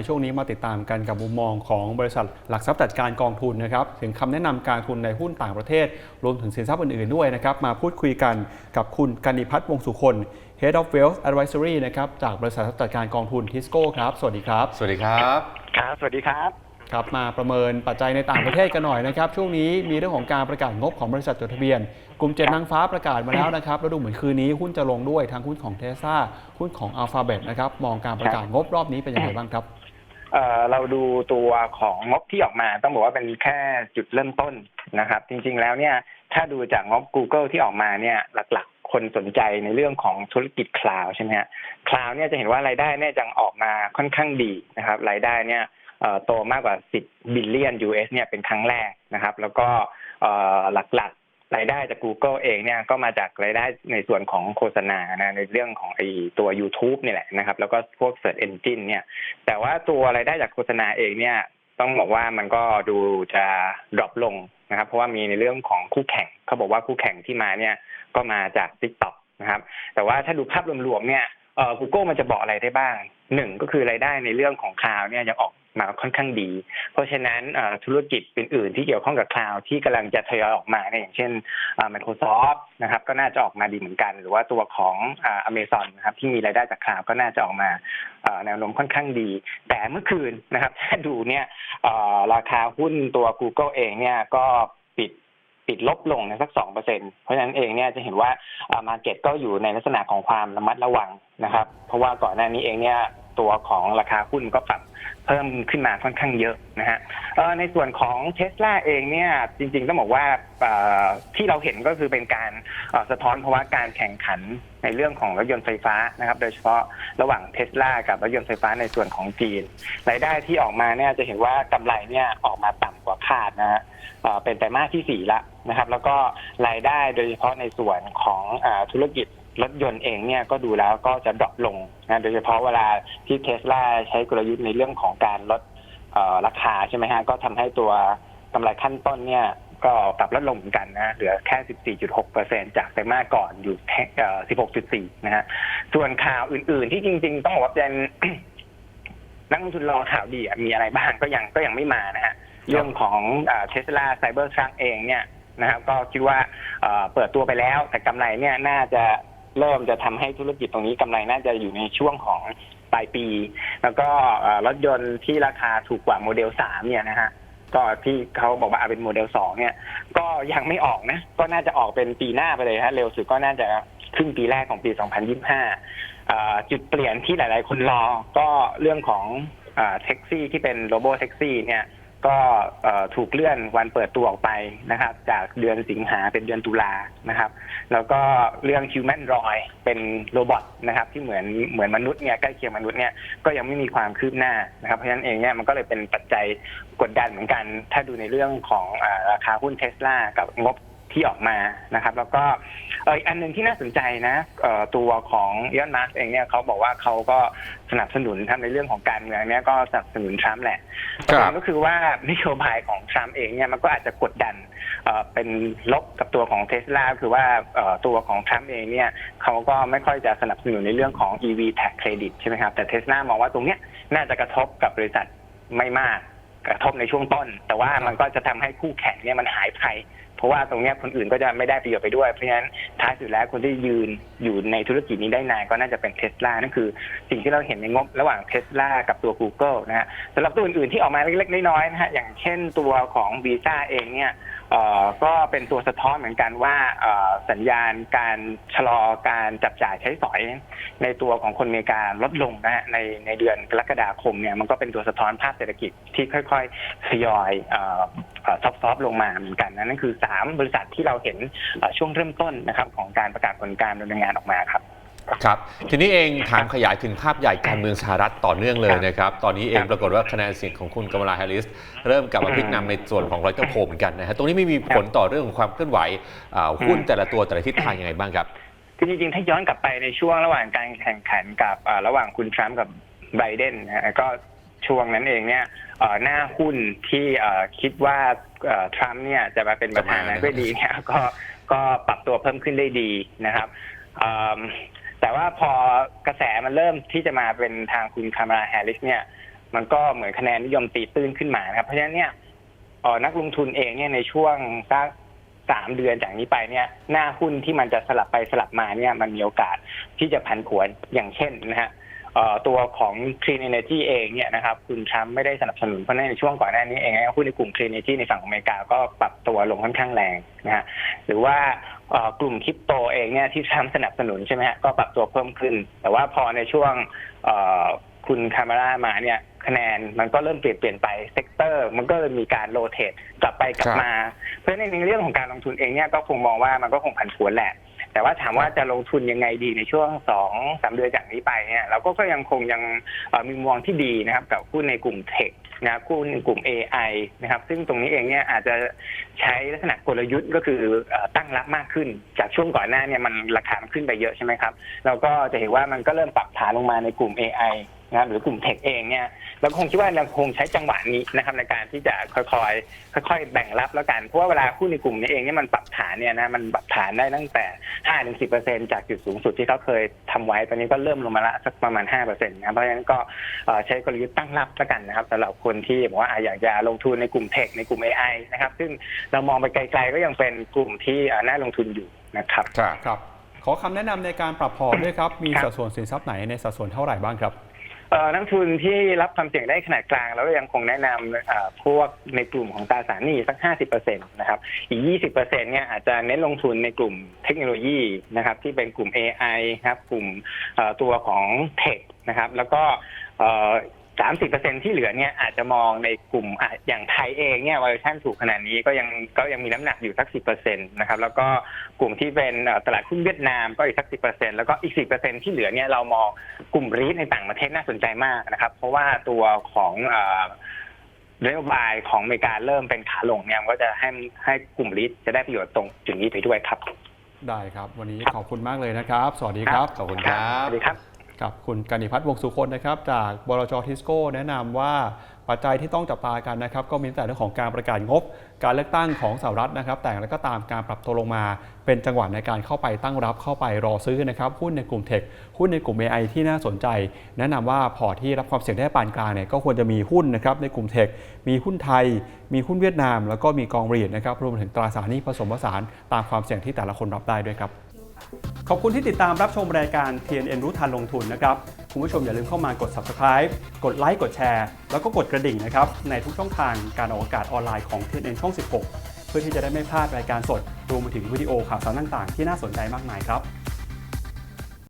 ในช่วงนี้มาติดตามกันกับมุมมองของบริษัทหลักทรัพย์จัดการกองทุนนะครับถึงคำแนะนำการทุนในหุ้นต่างประเทศ รวมถึงสินทรัพย์อื่นๆด้วยนะครับมาพูดคุยกันกับคุณกนิพัฒน์วงศ์สุคน Head of Wealth Advisory นะครับจากบริษัทจัดการกองทุนทิสโก้ครับ สวัสดีครับ สวัสดีครับ ครับ สวัสดีครับ ครับมาประเมินปัจจัยในต่างประเทศกันหน่อยนะครับ ช่วงนี้มีเรื่องของการประกาศงบของบริษัทจดทะเบียน กลุ่มเจ็ดนางฟ้าประกาศมาแล้วนะครับแล้วดูเหมือนคืนนี้หุ้นจะลงด้วยทั้งหุ้นของเทสซาหุ้นของ Alphabet นะครับมองการประกาศงบรอบนี้เป็นยังไงบ้างครับเราดูตัวของงบที่ออกมาต้องบอกว่าเป็นแค่จุดเริ่มต้นนะครับ จริงๆแล้วเนี่ยถ้าดูจากงบ Google ที่ออกมาเนี่ยหลักๆ คนสนใจในเรื่องของธุรกิจคลาวใช่ไหมฮะคลาวเนี่ยจะเห็นว่ารายได้เนี่ยจะออกมาค่อนข้างดีนะครับรายได้เนี่ย โตมากกว่า 10 บิลเลียน US เนี่ยเป็นครั้งแรกนะครับ แล้วก็หลักๆรายได้จาก Google เองเนี่ยก็มาจากรายได้ในส่วนของโฆษณานะในเรื่องของไอตัว YouTube นี่แหละนะครับ แล้วก็พวก Search Engine เนี่ย แต่ว่าตัวรายได้จากโฆษณาเองเนี่ยต้องบอกว่ามันก็ดูจะดรอปลงนะครับ เพราะว่ามีในเรื่องของคู่แข่งเขาบอกว่าคู่แข่งที่มาเนี่ยก็มาจาก TikTok นะครับ แต่ว่าถ้าดูภาพรวมๆเนี่ยเอ่อ Google มันจะบอกอะไรได้บ้าง หนึ่งก็คือรายได้ในเรื่องของคลาวเนี่ยยังออกมาค่อนข้างดี เพราะฉะนั้นธุรกิจอื่นๆที่เกี่ยวข้องกับคลาวที่กำลังจะทยอยออกมาเนี่ยอย่างเช่น Microsoft นะครับก็น่าจะออกมาดีเหมือนกัน หรือว่าตัวของอ่า Amazon นะครับที่มีรายได้จากคลาวก็น่าจะออกมาแนวโน้มค่อนข้างดี แต่เมื่อคืนนะครับถ้าดูเนี่ยราคาหุ้นตัว Google เองเนี่ยก็ปิดปิดลบลงในสักสองเปอร์เซ็นเพราะฉะนั้นเองเนี่ยจะเห็นว่ามาเก็ตก็อยู่ในลักษณะของความระมัดระวังนะครับ เพราะว่าก่อนหน้านี้เองเนี่ย ตัวของราคาหุ้นก็ปรับเพิ่มขึ้นมาค่อนข้างเยอะนะฮะในส่วนของเทสลาเองเนี่ยจริงๆต้องบอกว่าที่เราเห็นก็คือเป็นการสะท้อนเพราะว่าการแข่งขันในเรื่องของรถยนต์ไฟฟ้านะครับ โดยเฉพาะระหว่างเทสลากับรถยนต์ไฟฟ้าในส่วนของจีนรายได้ที่ออกมาเนี่ยจะเห็นว่ากำไรเนี่ยออกมาต่ำกว่าคาดนะฮะเป็นไตรมาสที่สี่ละนะครับ แล้วก็รายได้โดยเฉพาะในส่วนของอธุรกิจ รถยนต์เองเนี่ยก็ดูแล้วก็จะดรอปลงนะโดยเฉพาะเวลาที่เทสลาใช้กลยุทธ์ในเรื่องของการลดราคาใช่ไหมฮะก็ทำให้ตัวกำไรขั้นต้นเนี่ยก็ปรับลดลงเหมือนกันนะเหลือแค่ 14.6%จากไตรมาสก่อนอยู่แค่16.4 นะฮะส่วนข่าวอื่นๆ ที่จริง ๆ ต้องบอกว่าเป็นนักลงทุนรอข่าวดีมีอะไรบ้างก็ยังก็ยังไม่มานะฮะเรื่องของเทสลาไซเบอร์ทรัคเองเนี่ยนะครับก็คิดว่าเอ่อเปิดตัวไปแล้วแต่กำไรเนี่ยน่าจะ เริ่มจะทำให้ธุรกิจตรงนี้กำไรน่าจะอยู่ในช่วงของปลายปี แล้วก็รถยนต์ที่ราคาถูกกว่าโมเดลสามเนี่ยนะฮะก็ที่เขาบอกว่าเป็นโมเดลสองเนี่ย ก็ยังไม่ออกนะ ก็น่าจะออกเป็นปีหน้าไปเลยฮะเร็วสุดก็น่าจะครึ่งปีแรกของปี 2025 จุดเปลี่ยนที่หลาย ๆ คนรอก็เรื่องของแท็กซี่ที่เป็นโรบอแท็กซี่เนี่ย ก็ถูกเลื่อนวันเปิดตัวออกไปนะครับ จากเดือนสิงหาเป็นเดือนตุลานะครับ แล้วก็เรื่อง Human r o y เป็นโรบอทนะครับ ที่เหมือนเหมือนมนุษย์เนี่ยใกล้เคียงมนุษย์เนี่ยก็ยังไม่มีความคืบหน้านะครับ เพราะฉะนั้นเองเนี่ยมันก็เลยเป็นปัจจัยกดดันเหมือนกัน ถ้าดูในเรื่องของอราคาหุ้นเทสลากับงบ ที่ออกมานะครับ แล้วก็เอ่ออีกอันหนึ่งที่น่าสนใจนะเอ่อตัวของยอนมาร์กเองเนี่ยเขาบอกว่าเขาก็สนับสนุนทำในเรื่องของการเมืองเนี่ยก็สนับสนุนทรัมป์แหละประเด็นก็คือว่านโยบายของทรัมป์เองเนี่ยมันก็อาจจะกดดันเอ่อเป็นลบกับตัวของเทสลาคือว่าเอ่อตัวของทรัมป์เองเนี่ยเขาก็ไม่ค่อยจะสนับสนุนในเรื่องของ EV tax credit ใช่ไหมครับ แต่เทสลามองว่าตรงเนี้ยน่าจะกระทบกับบริษัทไม่มากกระทบในช่วงต้น แต่ว่ามันก็จะทำให้คู่แข่งเนี่ยมันหายไป เพราะว่าตรงเนี้ยคนอื่นก็จะไม่ได้ประโยชน์ไปด้วย เพราะฉะนั้นท้ายสุดแล้วคนที่ยืนอยู่ในธุรกิจนี้ได้นานก็น่าจะเป็นเทสลานั่นคือ สิ่งที่เราเห็นในงบระหว่างเทสลากับตัว Google นะฮะสำหรับตัวอื่นๆที่ออกมาเล็กๆน้อยๆนะฮะอย่างเช่นตัวของ Visa เองเนี่ยก็เป็นตัวสะท้อนเหมือนกันว่าสัญญาณการชะลอการจับจ่ายใช้สอย ในตัวของคนอเมริกาลดลงนะฮะในในเดือนกรกฎาคมเนี่ยมันก็เป็นตัวสะท้อนภาพเศรษฐกิจที่ค่อยๆทยอย ซอฟต์ๆลงมาเหมือนกันนะนั่นคือสามบริษัทที่เราเห็นเอ่อช่วงเริ่มต้นนะครับของการประกาศผลการดำเนินงานออกมาครับครับทีนี้เองถามขยายถึงภาพใหญ่การเมืองสหรัฐต่อเนื่องเลยนะครับตอนนี้เองครับปรากฏว่าคะแนนเสียงของคุณกมลาแฮร์ริส เริ่มกลับมาพลิกนำในส่วนของรอยกระโผเหมือนกันนะฮะตรงนี้ไม่มีผลต่อเรื่องของความเคลื่อนไหวอ่าหุ้นแต่ละตัวแต่ละทิศทางยังไงบ้างครับคือจริงๆถ้าย้อนกลับไปในช่วงระหว่างการแข่งขันกับเอ่อระหว่างคุณทรัมป์กับไบเดนนะฮะก็ ช่วงนั้นเองเนี่ยเอ่อหน้าหุ้นที่เอ่อคิดว่าเอ่อทรัมป์เนี่ยจะมาเป็นประธานาธิบดีเนี่ยก็ก็ปรับตัวเพิ่มขึ้นได้ดีนะครับเอิ่มแต่ว่าพอกระแสมันเริ่มที่จะมาเป็นทางคุณคามาลาแฮร์ริสเนี่ยมันก็เหมือนคะแนนนิยมตีตื้นขึ้นมานะครับ เพราะฉะนั้นเนี่ยเอ่อนักลงทุนเองเนี่ยในช่วงสักสามเดือนจากนี้ไปเนี่ยหน้าหุ้นที่มันจะสลับไปสลับมาเนี่ยมันมีโอกาสที่จะผันผวนอย่างเช่นนะฮะเอ่อ ตัวของ Clean Energy เองเนี่ยนะครับคุณทรัมป์ไม่ได้สนับสนุนเพราะฉะนั้นในช่วงก่อนหน้านี้เองหุ้นในกลุ่ม Clean Energy ในฝั่งของอเมริกาก็ปรับตัวลงค่อนข้างแรงนะฮะหรือว่าเอ่อกลุ่มคริปโตเองเนี่ยที่ทรัมป์สนับสนุนใช่ไหมฮะก็ปรับตัวเพิ่มขึ้น แต่ว่าพอในช่วงเอ่อคุณคามาร่ามาเนี่ยคะแนนมันก็เริ่มเปลี่ยนเปลี่ยนไปเซกเตอร์ มันก็เลยมีการโรเตทกลับไปกลับมา เพราะฉะนั้นในเรื่องของการลงทุนเองเนี่ยก็คงมองว่ามันก็คงผันผวนแหละ แต่ว่าถามว่าจะลงทุนยังไงดีในช่วงสองสามเดือนจากนี้ไปเนี่ยเราก็ก็ยังคงยังมีมุมมองที่ดีนะครับกับหุ้นในกลุ่มเทคนะหุ้นในกลุ่ม AI นะครับ ซึ่งตรงนี้เองเนี่ยอาจจะใช้ลักษณะกลยุทธ์ก็คืออตั้งรับมากขึ้น จากช่วงก่อนหน้าเนี่ยมันราคามันขึ้นไปเยอะใช่ไหมครับเราก็จะเห็นว่ามันก็เริ่มปรับฐานลงมาในกลุ่ม AI นะครับหรือกลุ่มเทคเองเนี่ยเราก็คงคิดว่ายังคงใช้จังหวะนี้นะครับในการที่จะค่อยๆค่อยๆแบ่งรับแล้วกันเพราะว่าเวลาหุ้นในกลุ่มนี้เองเนี่ยมันปรับฐานเนี่ยนะมันปรับฐานได้ตั้งแต่5ถึง10จากจุดสูงสุดที่เขาเคยทำไว้ตอนนี้ก็เริ่มลงมาละสักประมาณ5%นะครับเพราะฉะนั้นก็เอ่อใช้กลยุทธ์ตั้งรับแล้วกันนะครับสำหรับคนที่บอกว่าอะอยากจะลงทุนในกลุ่มเทคในกลุ่ม AI นะครับซึ่งเรามองไปไกล ๆ ก็ยังเป็นกลุ่มที่อะน่าลงทุนอยู่นะครับครับครับขอคำแนะนำในการปรับพอร์ตด้วยครับ มีครับสัดส่วนสินทรัพย์ไหนในสัดส่วนเท่าไหร่บ้างครับ เอ่อนักทุนที่รับความเสี่ยงได้ขนาดกลางเราก็ยังคงแนะนำเอ่อพวกในกลุ่มของตราสารหนี้สัก 50%นะครับ อีก 20%เนี่ยอาจจะเน้นลงทุนในกลุ่มเทคโนโลยีนะครับที่เป็นกลุ่ม AI ครับกลุ่มเอ่อตัวของเทคนะครับแล้วก็เอ่อ 30%ที่เหลือเนี่ยอาจจะมองในกลุ่มอะอย่างไทยเองเนี่ยวาลูชันถูกขนาดนี้ก็ยังก็ยังมีน้ำหนักอยู่สัก10%นะครับแล้วก็กลุ่มที่เป็นเอ่อตลาดหุ้นเวียดนามก็อีกสัก10%แล้วก็อีก10%ที่เหลือเนี่ยเรามองกลุ่มรีทในต่างประเทศน่าสนใจมากนะครับ เพราะว่าตัวของเอ่อนโยบายของอเมริกาเริ่มเป็นขาลงเนี่ยมันก็จะให้ให้กลุ่มรีทจะได้ประโยชน์ตรงจุดนี้ไปด้วยครับ ได้ครับ วันนี้ขอบคุณมากเลยนะครับ สวัสดีครับขอบคุณครับสวัสดีครับ กับคุณกนิพัฒน์วงศ์สุคนนะครับจากบลจทิสโก้แนะนำว่าปัจจัยที่ต้องจับตากันนะครับก็มีตั้งแต่เรื่องของการประกาศงบ การเลือกตั้งของสหรัฐนะครับ แต่อย่างไรก็ตามการปรับตัวลงมา เป็นจังหวะในการเข้าไปตั้งรับเข้าไปรอซื้อนะครับหุ้นในกลุ่มเทคหุ้นในกลุ่ม AI ที่น่าสนใจ แนะนำว่าพอที่รับความเสี่ยงได้ปานกลางเนี่ยก็ควรจะมีหุ้นนะครับในกลุ่มเทคมีหุ้นไทย มีหุ้นเวียดนาม แล้วก็มีกองรีดนะครับรวมถึงตราสารนี้ผสมผสานตามความเสี่ยงที่แต่ละคนรับได้ด้วยครับ ขอบคุณที่ติดตามรับชมรายการ TNN รู้ทันลงทุนนะครับ คุณผู้ชมอย่าลืมเข้ามากด subscribe กดไลค์กดแชร์ แล้วก็กดกระดิ่งนะครับ ในทุกช่องทางการออกอากาศออนไลน์ของ TNN ช่อง 16 เพื่อที่จะได้ไม่พลาดรายการสด รวมไปถึงวิดีโอข่าวสารต่างๆ ที่น่าสนใจมากมายครับ